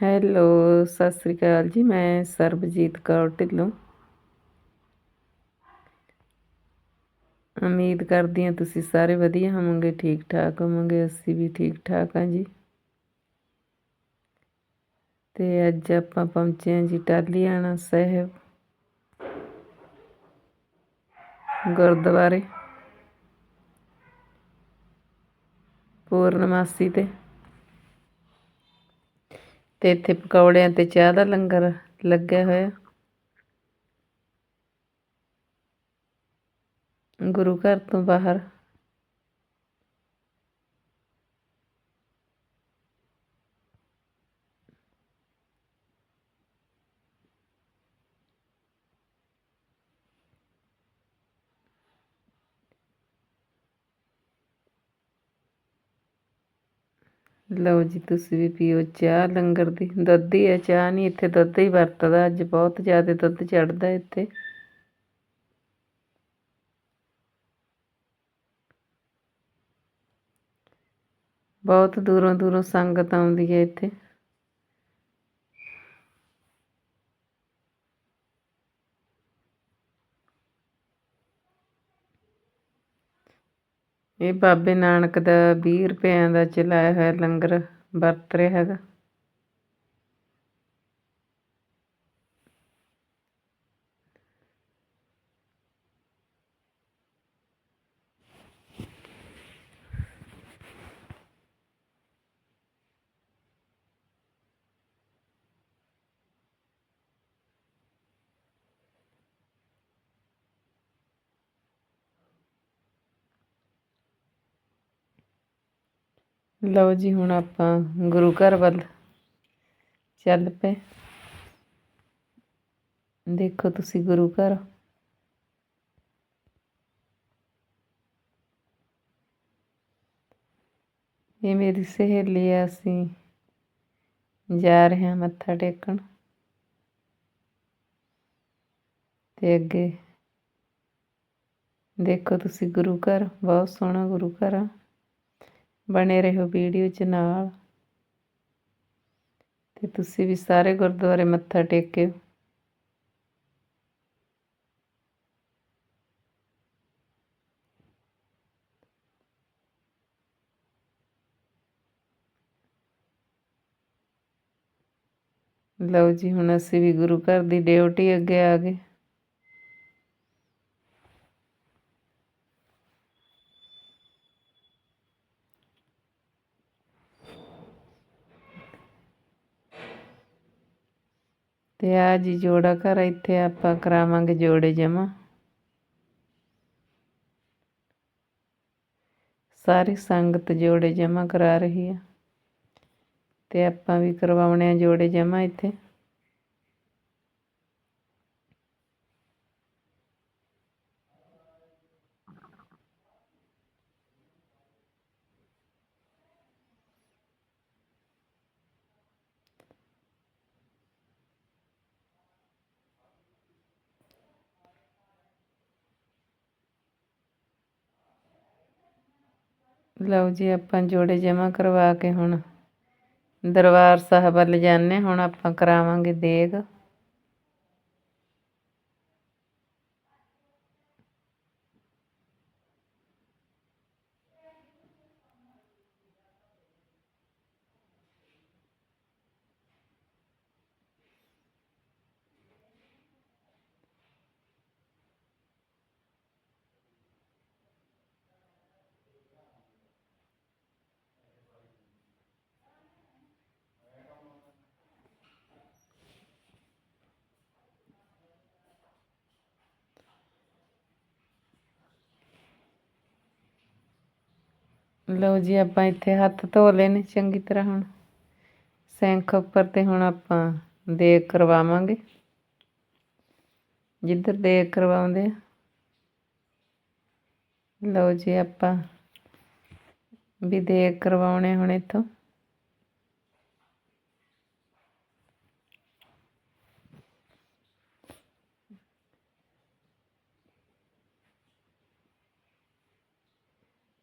Hello, Sat Sri ਅਕਾਲ ਜੀ, ਮੈਂ ਸਰਬਜੀਤ ਕੌਰ ਢਿੱਲੋਂ। ਉਮੀਦ ਕਰਦੀ ਹਾਂ ਤੁਸੀਂ ਸਾਰੇ ਵਧੀਆ ਹੋਵੋਗੇ ਠੀਕ ਠਾਕ ਹੋਵੋਗੇ, ਅਸੀਂ ਵੀ ਠੀਕ ਠਾਕ ਹਾਂ ਜੀ। ਤੇ ਅੱਜ ਆਪਾਂ ਪਹੁੰਚੇ ਹਾਂ ਜੀ ਟਾਲੀਆਣਾ ਸਾਹਿਬ ਗੁਰਦੁਆਰੇ, ਪੂਰਨਮਾਸੀ ਤੇ। ਤੇ ਇੱਥੇ ਪਕੌੜਿਆਂ ਤੇ ਚਾਹ ਦਾ ਲੰਗਰ ਲੱਗਿਆ ਹੋਇਆ। ਗੁਰੂ ਘਰ ਤੋਂ ਬਾਹਰ ਲਓ ਜੀ, ਤੁਸੀਂ ਵੀ ਪੀਓ ਚਾਹ ਲੰਗਰ ਦੀ। ਦੁੱਧ ਹੀ ਹੈ ਚਾਹ ਨਹੀਂ, ਇੱਥੇ ਦੁੱਧ ਹੀ ਵਰਤਦਾ। ਅੱਜ ਬਹੁਤ ਜ਼ਿਆਦਾ ਦੁੱਧ ਚੜਦਾ ਇੱਥੇ। ਬਹੁਤ ਦੂਰੋਂ ਦੂਰੋਂ ਸੰਗਤ ਆਉਂਦੀ ਹੈ ਇੱਥੇ। ਇਹ ਬਾਬੇ ਨਾਨਕ ਦਾ 20 ਰੁਪਿਆਂ ਦਾ ਚਲਾਇਆ ਹੋਇਆ ਲੰਗਰ ਵਰਤ ਰਿਹਾ ਹੈਗਾ। ਲਓ ਜੀ, ਹੁਣ ਆਪਾਂ ਗੁਰੂ ਘਰ ਵੱਲ ਚੱਲ ਪਏ। ਦੇਖੋ ਤੁਸੀਂ ਗੁਰੂ ਘਰ। ਇਹ ਮੇਰੀ ਸਹੇਲੀ ਆ, ਅਸੀਂ ਜਾ ਰਹੇ ਹਾਂ ਮੱਥਾ ਟੇਕਣ। ਤੇ ਅੱਗੇ ਦੇਖੋ ਤੁਸੀਂ ਗੁਰੂ ਘਰ, ਬਹੁਤ ਸੋਹਣਾ ਗੁਰੂ ਘਰ ਆ। ਬਣੇ ਰਹੋ ਵੀਡੀਓ 'ਚ ਨਾਲ। ਤੇ ਤੁਸੀਂ ਵੀ ਸਾਰੇ ਗੁਰਦੁਆਰੇ ਮੱਥਾ ਟੇਕਿਓ। ਲਓ ਜੀ, ਹੁਣ ਅਸੀਂ ਵੀ ਗੁਰੂ ਘਰ ਦੀ ਡਿਊਟੀ ਅੱਗੇ ਆ ਗਏ। ਤੇ ਆ ਜੀ ਜੋੜਾ ਘਰ ਇੱਥੇ ਆਪਾਂ ਕਰਾਵਾਂਗੇ ਜੋੜੇ ਜਮਾ। ਸਾਰੀ ਸੰਗਤ ਜੋੜੇ ਜਮਾ ਕਰਾ ਰਹੀ ਆ। ਤੇ ਆਪਾਂ ਵੀ ਕਰਵਾਉਣੇ ਆ ਜੋੜੇ ਜਮਾ ਇੱਥੇ। ਲਓ ਜੀ, ਆਪਾਂ ਜੋੜੇ ਜਮਾ ਕਰਵਾ ਕੇ ਹੁਣ ਦਰਬਾਰ ਸਾਹਿਬ ਵੱਲ ਜਾਂਦੇ ਹੁਣ ਆਪਾਂ ਕਰਾਵਾਂਗੇ ਦੇਗ। ਲਓ ਜੀ, ਆਪਾਂ ਇੱਥੇ ਹੱਥ ਧੋ ਲਏ ਨੇ ਚੰਗੀ ਤਰ੍ਹਾਂ ਹੁਣ। ਸੈਂਖ ਉੱਪਰ ਤੇ ਹੁਣ ਆਪਾਂ ਦੇਗ ਕਰਵਾਵਾਂਗੇ। ਜਿੱਧਰ ਦੇਗ ਕਰਵਾਉਂਦੇ ਆ। ਲਓ ਜੀ, ਆਪਾਂ ਵੀ ਦੇਗ ਕਰਵਾਉਣੇ ਹੁਣ ਇੱਥੋਂ।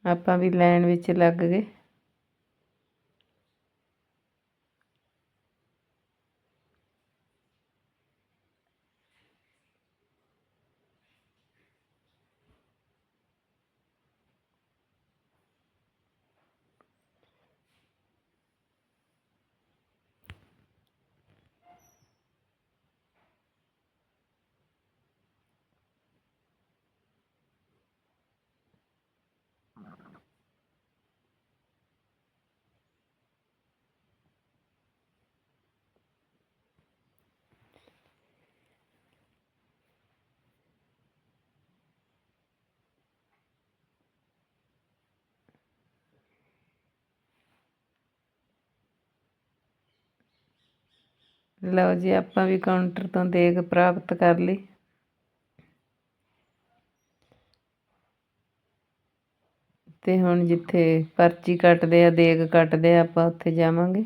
ਆਪਾਂ ਵੀ ਲਾਈਨ ਵਿੱਚ ਲੱਗ ਗਏ। ਲਓ ਜੀ, ਆਪਾਂ ਵੀ ਕਾਊਂਟਰ ਤੋਂ ਦੇਗ ਪ੍ਰਾਪਤ ਕਰ ਲਈ। ਤੇ ਹੁਣ ਜਿੱਥੇ ਪਰਚੀ ਕੱਟਦੇ ਆ, ਦੇਗ ਕੱਟਦੇ ਆ, ਆਪਾਂ ਉੱਥੇ ਜਾਵਾਂਗੇ।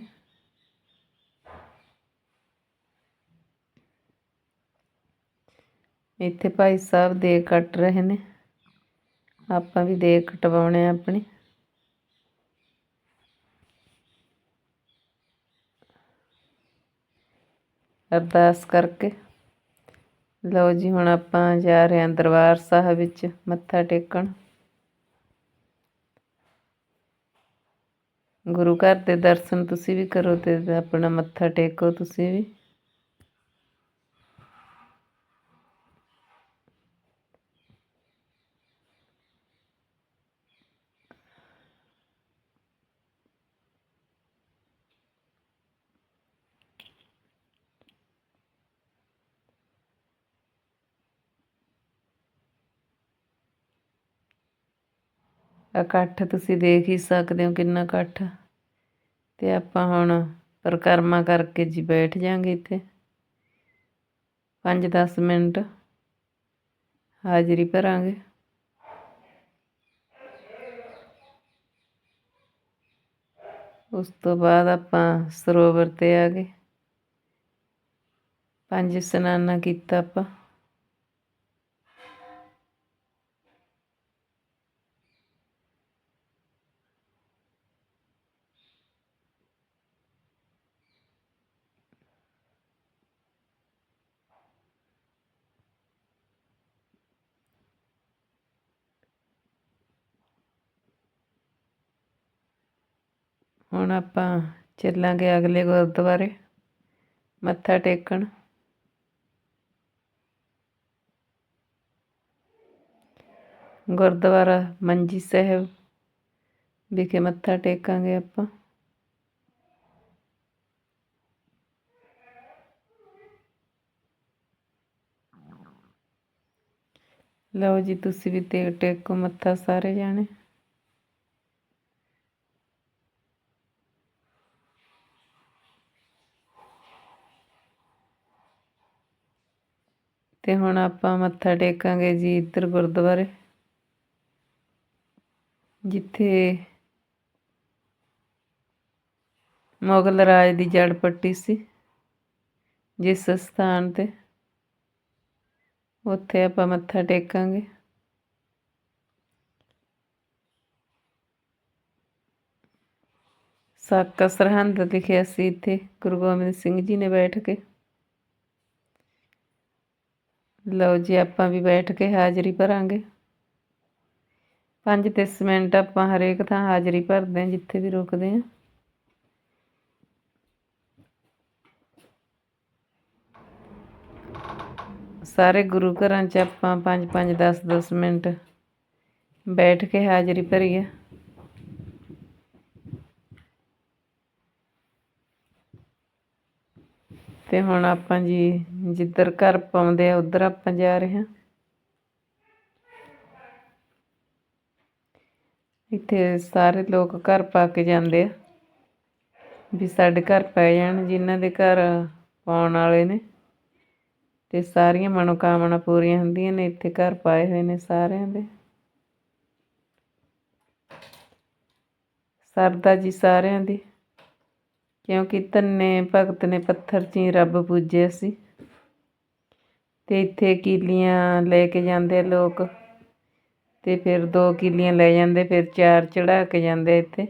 ਇੱਥੇ ਭਾਈ ਸਾਹਿਬ ਦੇਗ ਕੱਟ ਰਹੇ ਨੇ। ਆਪਾਂ ਵੀ ਦੇਗ ਕਟਵਾਉਣੇ ਆ ਆਪਣੀ। ਅਰਦਾਸ ਕਰਕੇ। ਲਓ ਜੀ, ਹੁਣ ਆਪਾਂ ਜਾ ਰਹੇ ਹਾਂ ਦਰਬਾਰ ਸਾਹਿਬ ਵਿੱਚ ਮੱਥਾ ਟੇਕਣ। ਗੁਰੂ ਘਰ ਦੇ ਦਰਸ਼ਨ ਤੁਸੀਂ ਵੀ ਕਰੋ ਤੇ ਆਪਣਾ ਮੱਥਾ ਟੇਕੋ ਤੁਸੀਂ ਵੀ। ਇਕੱਠ ਤੁਸੀਂ ਦੇਖ ਹੀ ਸਕਦੇ ਹੋ ਕਿੰਨਾ ਇਕੱਠ। ਆ। ਤੇ ਆਪਾਂ ਹੁਣ ਪਰਿਕਰਮਾ ਕਰਕੇ ਜੀ ਬੈਠ ਜਾਾਂਗੇ ਇੱਥੇ। 5-10 ਮਿੰਟ ਹਾਜ਼ਰੀ ਭਰਾਂਗੇ। ਉਸ ਤੋਂ ਬਾਅਦ ਆਪਾਂ ਸਰੋਵਰ ਤੇ ਆ ਗਏ। ਪੰਜ ਇਸ਼ਨਾਨਾ ਕੀਤਾ ਆਪਾਂ। ਹੁਣ ਆਪਾਂ ਚੱਲਾਂਗੇ ਅਗਲੇ ਗੁਰਦੁਆਰੇ। ਮੱਥਾ ਟੇਕਣ। ਗੁਰਦੁਆਰਾ ਮੰਜੀ ਸਾਹਿਬ ਵਿਖੇ ਮੱਥਾ ਟੇਕਾਂਗੇ ਆਪਾਂ। ਲਓ ਜੀ, ਤੁਸੀਂ ਵੀ ਤੇ ਟੇਕੋ ਮੱਥਾ ਸਾਰੇ ਜਾਣੇ। ਤੇ ਹੁਣ ਆਪਾਂ ਮੱਥਾ ਟੇਕਾਂਗੇ ਜੀ ਇੱਧਰ ਗੁਰਦੁਆਰੇ, ਜਿੱਥੇ ਮੁਗਲ ਰਾਜ ਦੀ ਜੜ ਪੱਟੀ ਸੀ, ਜਿਸ ਸਥਾਨ ਤੇ ਉੱਥੇ ਆਪਾਂ ਮੱਥਾ ਟੇਕਾਂਗੇ। ਸਾਕਾ ਸਰਹੰਦ ਲਿਖਿਆ ਸੀ ਇੱਥੇ, ਗੁਰੂ ਗੋਬਿੰਦ ਸਿੰਘ ਜੀ ਨੇ ਬੈਠ ਕੇ। ਲਓ ਜੀ, ਆਪਾਂ ਵੀ ਬੈਠ ਕੇ ਹਾਜ਼ਰੀ ਭਰਾਂਗੇ। 5-10 ਮਿੰਟ ਆਪਾਂ ਹਰੇਕ ਥਾਂ ਹਾਜ਼ਰੀ ਭਰਦੇ ਹਾਂ, ਜਿੱਥੇ ਵੀ ਰੁਕਦੇ ਹਾਂ। ਸਾਰੇ ਗੁਰੂ ਘਰਾਂ 'ਚ ਆਪਾਂ 5-5 10-10 ਮਿੰਟ ਬੈਠ ਕੇ ਹਾਜ਼ਰੀ ਭਰੀਏ। ਤੇ ਹੁਣ ਆਪਾਂ ਜੀ ਜਿੱਧਰ ਘਰ ਪਾਉਂਦੇ ਆ, ਉਧਰ ਆਪਾਂ ਜਾ ਰਹੇ ਹਾਂ। ਇੱਥੇ ਸਾਰੇ ਲੋਕ ਘਰ ਪਾ ਕੇ ਜਾਂਦੇ ਆ ਵੀ ਸਾਡੇ ਘਰ ਪੈ ਜਾਣ, ਜਿਨ੍ਹਾਂ ਦੇ ਘਰ ਪਾਉਣ ਵਾਲੇ ਨੇ। ਤੇ ਸਾਰੀਆਂ ਮਨੋਕਾਮਨਾ ਪੂਰੀਆਂ ਹੁੰਦੀਆਂ ਨੇ, ਇੱਥੇ ਘਰ ਪਾਏ ਹੋਏ ਨੇ ਸਾਰਿਆਂ ਦੇ। ਸਰਦਾ ਜੀ ਸਾਰਿਆਂ ਦੀ। ਕਿਉਂਕਿ ਤੰਨੇ ਭਗਤ ਨੇ ਪੱਥਰ 'ਚ ਹੀ ਰੱਬ ਪੂਜਿਆ ਸੀ। ਤੇ ਇੱਥੇ ਕੀਲੀਆਂ ਲੈ ਕੇ ਜਾਂਦੇ ਲੋਕ ਤੇ ਫਿਰ ਦੋ ਕੀਲੀਆਂ ਲੈ ਜਾਂਦੇ ਫਿਰ ਚਾਰ ਚੜਾ ਕੇ ਜਾਂਦੇ ਇੱਥੇ।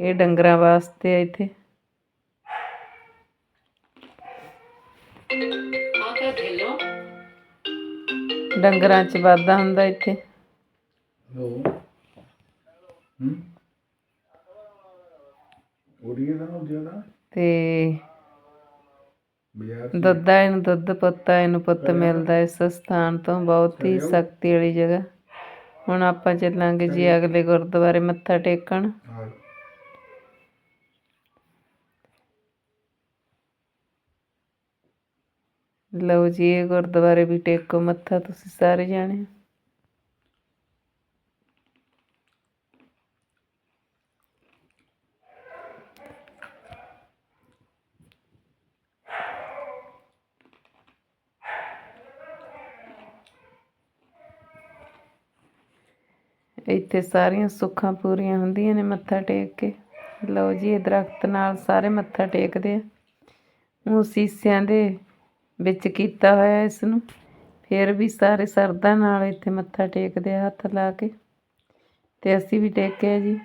ਇਹ ਡੰਗਰਾਂ ਵਾਸਤੇ ਆ ਇੱਥੇ। ਡੰਗਰਾਂ 'ਚ ਵਾਧਾ ਹੁੰਦਾ ਇੱਥੇ। ਲੋ ਹੂੰ? ਤੇ ਦੁੱਧਾ ਇਹਨੂੰ ਦੁੱਧ ਪੁੱਤਾ ਇਹਨੂੰ ਪੁੱਤ ਮਿਲਦਾ ਇਸ ਸਥਾਨ ਤੋਂ ਬਹੁਤ ਹੀ ਸ਼ਕਤੀ ਵਾਲੀ ਜਗ੍ਹਾ। ਹੁਣ ਆਪਾਂ ਚੱਲਾਂਗੇ ਜੀ ਅਗਲੇ ਗੁਰਦੁਆਰੇ ਮੱਥਾ ਟੇਕਣ। ਲਓ ਜੀ ਇਹ ਗੁਰਦੁਆਰੇ ਵੀ ਟੇਕੋ ਮੱਥਾ ਤੁਸੀਂ ਸਾਰੇ ਜਾਣੇ। ਇੱਥੇ ਸਾਰੀਆਂ ਸੁੱਖਾਂ ਪੂਰੀਆਂ ਹੁੰਦੀਆਂ ਨੇ ਮੱਥਾ ਟੇਕ ਕੇ। ਲਓ ਜੀ, ਇਹ ਦਰਖਤ ਨਾਲ ਸਾਰੇ ਮੱਥਾ ਟੇਕਦੇ ਆ। ਉਹ ਸੀਸਿਆਂ ਦੇ ਵਿੱਚ ਕੀਤਾ ਹੋਇਆ ਇਸ ਨੂੰ ਫਿਰ ਵੀ ਸਾਰੇ ਸਰਦਾ ਨਾਲ ਇੱਥੇ ਮੱਥਾ ਟੇਕਦੇ ਆ, ਹੱਥ ਲਾ ਕੇ। ਤੇ ਅਸੀਂ ਵੀ ਟੇਕਿਆ ਜੀ।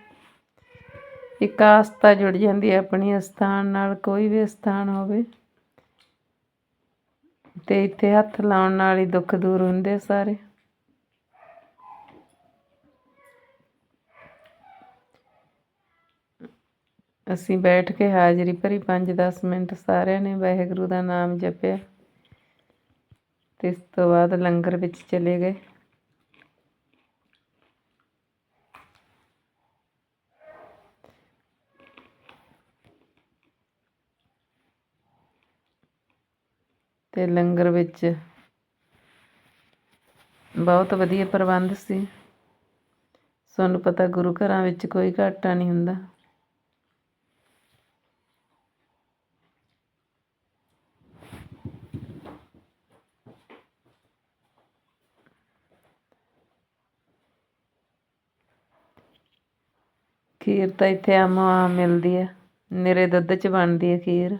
ਇੱਕ ਆਸਥਾ ਜੁੜ ਜਾਂਦੀ ਹੈ ਆਪਣੀ ਅਸਥਾਨ ਨਾਲ, ਕੋਈ ਵੀ ਅਸਥਾਨ ਹੋਵੇ। ਤੇ ਇੱਥੇ ਹੱਥ ਲਾਉਣ ਨਾਲ ਹੀ ਦੁੱਖ ਦੂਰ ਹੁੰਦੇ ਆ ਸਾਰੇ। ਅਸੀਂ ਬੈਠ ਕੇ ਹਾਜ਼ਰੀ ਭਰੀ 5-10 ਮਿੰਟ ਸਾਰਿਆਂ ਨੇ ਵਾਹਿਗੁਰੂ ਦਾ ਨਾਮ ਜਪਿਆ ਤੇ ਇਸ ਤੋਂ ਬਾਅਦ ਲੰਗਰ ਵਿੱਚ ਚਲੇ ਗਏ। ਤੇ ਲੰਗਰ ਵਿੱਚ ਬਹੁਤ ਵਧੀਆ ਪ੍ਰਬੰਧ ਸੀ। ਤੁਹਾਨੂੰ ਪਤਾ ਗੁਰੂ ਘਰਾਂ ਵਿੱਚ ਕੋਈ ਘਾਟਾ ਨਹੀਂ ਹੁੰਦਾ। ਖੀਰ ਤਾਂ ਇੱਥੇ ਆਮ ਮਿਲਦੀ ਹੈ ਨਿਰੇ ਦੁੱਧ ਚ ਬਣਦੀ ਹੈ ਖੀਰ।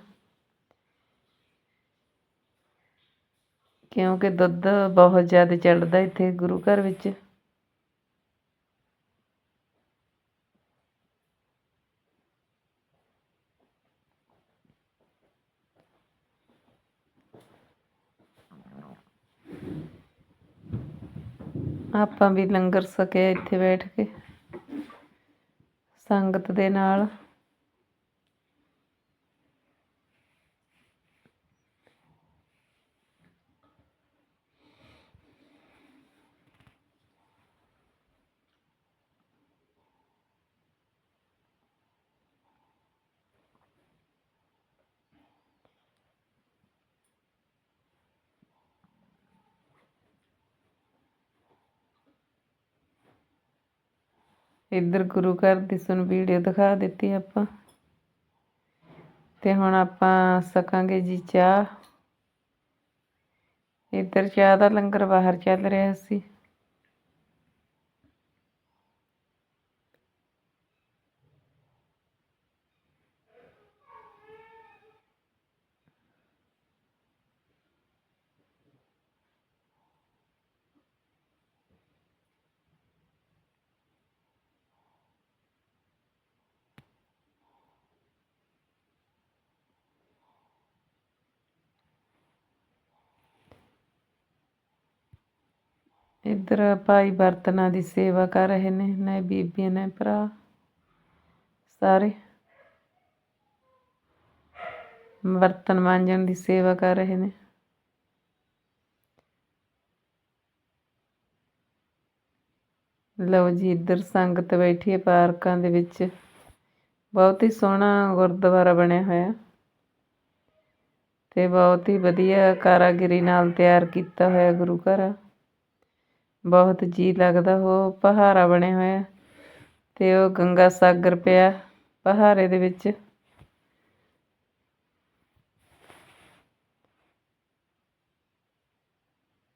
ਕਿਉਂਕਿ ਦੁੱਧ ਬਹੁਤ ਜ਼ਿਆਦਾ ਚੜਦਾ ਇੱਥੇ ਗੁਰੂ ਘਰ ਵਿੱਚ। ਆਪਾਂ ਵੀ ਲੰਗਰ ਸਕਿਆ ਇੱਥੇ ਬੈਠ ਕੇ। ਸੰਗਤ ਦੇ ਨਾਲ। ਇੱਧਰ ਗੁਰੂ ਘਰ ਦੀ ਤੁਹਾਨੂੰ ਵੀਡੀਓ ਦਿਖਾ ਦਿੱਤੀ ਆਪਾਂ। ਤੇ ਹੁਣ ਆਪਾਂ ਸਕਾਂਗੇ ਜੀ ਚਾਹ। ਇੱਧਰ ਚਾਹ ਦਾ ਲੰਗਰ ਬਾਹਰ ਚੱਲ ਰਿਹਾ ਸੀ। ਇੱਧਰ ਭਾਈ ਬਰਤਨਾਂ ਦੀ ਸੇਵਾ ਕਰ ਰਹੇ ਨੇ ਨੇ ਬੀਬੀਆਂ ਨੇ ਭਰਾ, ਸਾਰੇ। ਬਰਤਨ ਮਾਂਜਣ ਦੀ ਸੇਵਾ ਕਰ ਰਹੇ ਨੇ। ਲਓ ਜੀ, ਇੱਧਰ ਸੰਗਤ ਬੈਠੀ ਹੈ ਪਾਰਕਾਂ ਦੇ ਵਿੱਚ। ਬਹੁਤ ਹੀ ਸੋਹਣਾ ਗੁਰਦੁਆਰਾ ਬਣਿਆ ਹੋਇਆ। ਤੇ ਬਹੁਤ ਹੀ ਵਧੀਆ ਕਾਰਾਗਿਰੀ ਨਾਲ ਤਿਆਰ ਕੀਤਾ ਹੋਇਆ ਗੁਰੂ ਘਰ। ਬਹੁਤ ਜੀ ਲੱਗਦਾ, ਉਹ ਪਹਾੜਾ ਬਣਿਆ ਹੋਇਆ। ਤੇ ਉਹ ਗੰਗਾ ਸਾਗਰ ਪਿਆ ਪਹਾੜੇ ਦੇ ਵਿੱਚ।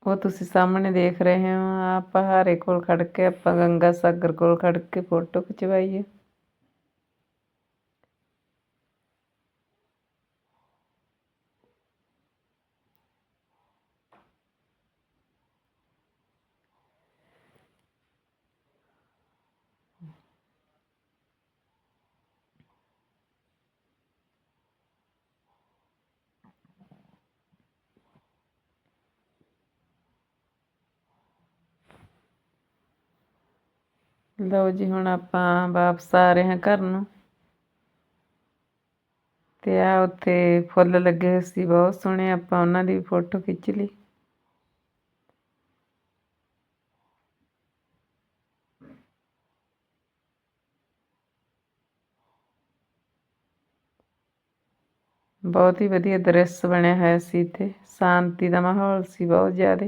ਉਹ ਤੁਸੀਂ ਸਾਹਮਣੇ ਦੇਖ ਰਹੇ ਹੋ ਆ ਪਹਾੜੇ ਕੋਲ ਖੜ ਕੇ ਆਪਾਂ ਗੰਗਾ ਸਾਗਰ ਕੋਲ ਖੜ ਕੇ ਫੋਟੋ ਖਿਚਵਾਈਏ ਲਓ ਜੀ, ਹੁਣ ਆਪਾਂ ਵਾਪਸ ਆ ਰਹੇ ਹਾਂ ਘਰ ਨੂੰ। ਤੇ ਆ ਉੱਥੇ ਫੁੱਲ ਲੱਗੇ ਹੋਏ ਸੀ, ਬਹੁਤ ਸੋਹਣੇ। ਆਪਾਂ ਉਹਨਾਂ ਦੀ ਵੀ ਫੋਟੋ ਖਿੱਚ ਲਈ। ਬਹੁਤ ਹੀ ਵਧੀਆ ਦ੍ਰਿਸ਼ ਬਣਿਆ ਹੋਇਆ ਸੀ ਇੱਥੇ। ਸ਼ਾਂਤੀ ਦਾ ਮਾਹੌਲ ਸੀ, ਬਹੁਤ ਜ਼ਿਆਦਾ।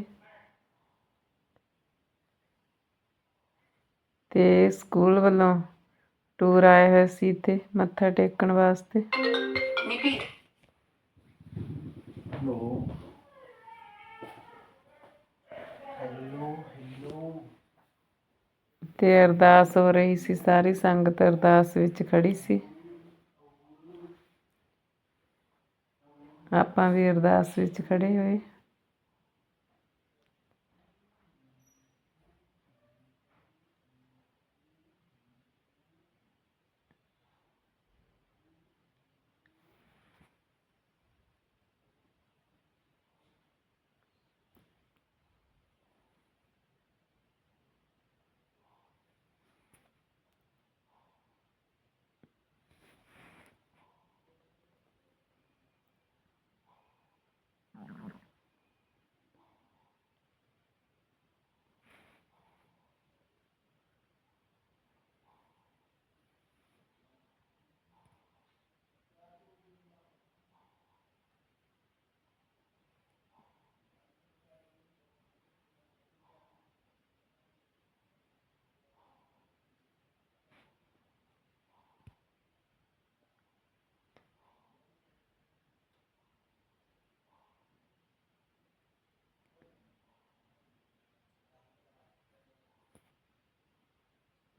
ਤੇ ਸਕੂਲ ਵੱਲੋਂ ਟੂਰ ਆਇਆ ਹੋਇਆ ਸੀ ਇੱਥੇ ਮੱਥਾ ਟੇਕਣ ਵਾਸਤੇ। ਹੈਲੋ। Hello hello. ਤੇ ਅਰਦਾਸ ਹੋ ਰਹੀ ਸੀ ਸਾਰੀ ਸੰਗਤ ਅਰਦਾਸ ਵਿੱਚ ਖੜੀ ਸੀ। ਆਪਾਂ ਵੀ ਅਰਦਾਸ ਵਿੱਚ ਖੜੇ ਹੋਏ।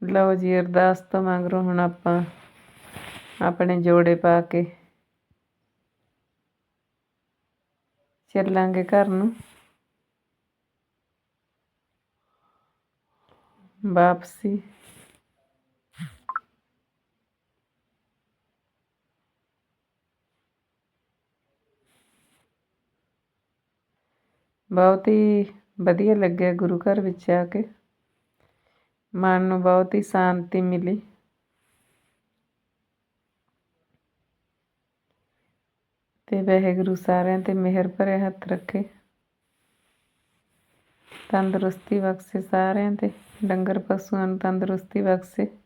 ਲਓ ਜੀ, ਅਰਦਾਸ ਤੋਂ ਮਗਰੋਂ ਹੁਣ ਆਪਾਂ ਆਪਣੇ ਜੋੜੇ ਪਾ ਕੇ ਚੱਲਾਂਗੇ ਘਰ ਨੂੰ। ਵਾਪਸੀ। ਬਹੁਤ ਹੀ ਵਧੀਆ ਲੱਗਿਆ ਗੁਰੂ ਘਰ ਵਿੱਚ ਆ ਕੇ। ਮਨ ਨੂੰ ਬਹੁਤ ਹੀ ਸ਼ਾਂਤੀ ਮਿਲੀ। ਤੇ ਵਾਹਿਗੁਰੂ ਸਾਰਿਆਂ ਤੇ ਮਿਹਰ ਭਰੇ ਹੱਥ ਰੱਖੇ। ਤੰਦਰੁਸਤੀ ਬਖਸ਼ੇ ਸਾਰਿਆਂ ਤੇ, ਡੰਗਰ ਪਸ਼ੂਆਂ ਨੂੰ ਤੰਦਰੁਸਤੀ ਬਖਸ਼ੇ।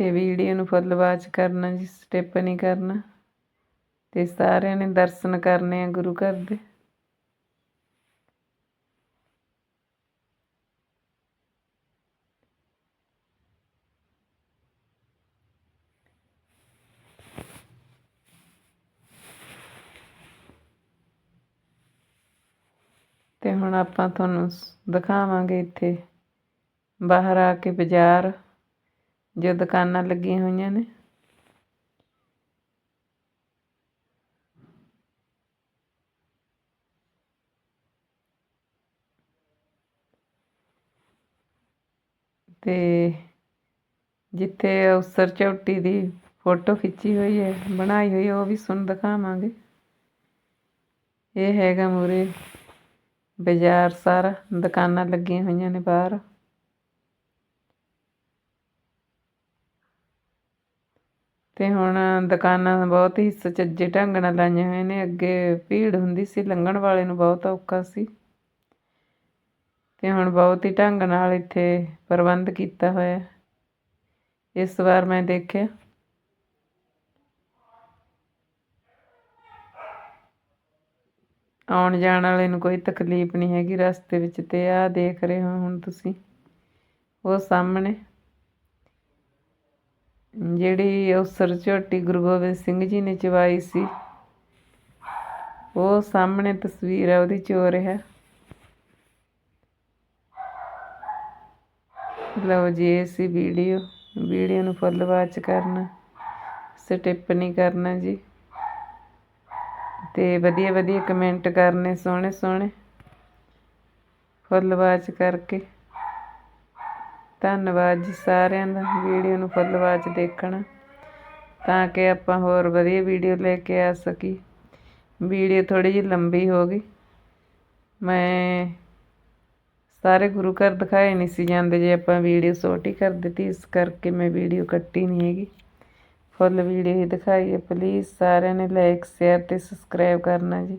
ਤੇ ਵੀਡੀਓ ਨੂੰ ਫੁੱਲ ਵਾਚ ਕਰਨਾ, ਜੀ ਸਟੈਪ ਨਹੀਂ ਕਰਨਾ। ਤੇ ਸਾਰਿਆਂ ਨੇ ਦਰਸ਼ਨ ਕਰਨੇ ਆ ਗੁਰੂ ਘਰ ਦੇ। ਤੇ ਹੁਣ ਆਪਾਂ ਤੁਹਾਨੂੰ ਦਿਖਾਵਾਂਗੇ ਇੱਥੇ, ਬਾਹਰ ਆ ਕੇ ਬਾਜ਼ਾਰ। ਜੋ ਦੁਕਾਨਾਂ ਲੱਗੀਆਂ ਹੋਈਆਂ ਨੇ। ਤੇ ਜਿੱਥੇ ਉਸਰ ਝੋਟੀ ਦੀ ਫੋਟੋ ਖਿੱਚੀ ਹੋਈ ਹੈ, ਬਣਾਈ ਹੋਈ ਉਹ ਵੀ ਸੁਣ ਦਿਖਾਵਾਂਗੇ। ਇਹ ਹੈਗਾ ਮੂਰੇ ਬਾਜ਼ਾਰ, ਸਾਰਾ ਦੁਕਾਨਾਂ ਲੱਗੀਆਂ ਹੋਈਆਂ ਨੇ ਬਾਹਰ। ਤੇ ਹੁਣ ਦੁਕਾਨਾਂ ਬਹੁਤ ਹੀ ਸੁਚੱਜੇ ਢੰਗ ਨਾਲ ਲਾਈਆਂ ਹੋਈਆਂ ਨੇ। ਅੱਗੇ ਭੀੜ ਹੁੰਦੀ ਸੀ, ਲੰਘਣ ਵਾਲੇ ਨੂੰ ਬਹੁਤ ਔਖਾ ਸੀ। ਤੇ ਹੁਣ ਬਹੁਤ ਹੀ ਢੰਗ ਨਾਲ ਇੱਥੇ ਪ੍ਰਬੰਧ ਕੀਤਾ ਹੋਇਆ। ਇਸ ਵਾਰ ਮੈਂ ਦੇਖਿਆ। ਆਉਣ ਜਾਣ ਵਾਲੇ ਨੂੰ ਕੋਈ ਤਕਲੀਫ ਨਹੀਂ ਹੈਗੀ। ਰਸਤੇ ਵਿੱਚ ਤੇ ਆਹ ਦੇਖ ਰਹੇ ਹੋ ਹੁਣ ਤੁਸੀਂ। ਉਹ ਸਾਹਮਣੇ ਜਿਹੜੀ ਉਸਰ ਝੋਟੀ ਗੁਰੂ ਗੋਬਿੰਦ ਸਿੰਘ ਜੀ ਨੇ ਚਵਾਈ ਸੀ, ਉਹ ਸਾਹਮਣੇ ਤਸਵੀਰ ਹੈ ਉਹਦੀ ਚੋ ਰਿਹਾ ਲਓ ਜੀ, ਇਹ ਸੀ ਵੀਡੀਓ। ਵੀਡੀਓ ਨੂੰ ਫੁੱਲ ਵਾਚ ਕਰਨਾ, ਸਟਿਪ ਨਹੀਂ ਕਰਨਾ ਜੀ। ਤੇ ਵਧੀਆ ਵਧੀਆ ਕਮੈਂਟ ਕਰਨੇ ਸੋਹਣੇ ਸੋਹਣੇ ਫੁੱਲ ਵਾਚ ਕਰਕੇ। ਧੰਨਵਾਦ ਜੀ ਸਾਰਿਆਂ ਦਾ ਵੀਡੀਓ ਨੂੰ ਫੁੱਲ ਵਾਚ ਦੇਖਣਾ। ਤਾਂ ਕਿ ਆਪਾਂ ਹੋਰ ਵਧੀਆ ਵੀਡੀਓ ਲੈ ਕੇ ਆ ਸਕੀ ਵੀਡੀਓ ਥੋੜੀ ਜਿਹੀ ਲੰਬੀ ਹੋ ਗਈ। ਮੈਂ ਸਾਰੇ ਗੁਰੂ ਘਰ ਦਿਖਾਏ ਨਹੀਂ ਸੀ ਜਾਂਦੇ ਜੇ ਆਪਾਂ ਵੀਡੀਓ ਛੋਟੀ ਕਰ ਦਿੱਤੀ, ਇਸ ਕਰਕੇ ਮੈਂ ਵੀਡੀਓ ਕੱਟੀ ਨਹੀਂ ਹੈਗੀ। ਫੁੱਲ ਵੀਡੀਓ ਹੀ ਦਿਖਾਈ ਹੈ ਪਲੀਜ਼ ਸਾਰਿਆਂ ਨੇ ਲਾਈਕ ਸ਼ੇਅਰ ਤੇ ਸਬਸਕ੍ਰਾਈਬ ਕਰਨਾ ਜੀ।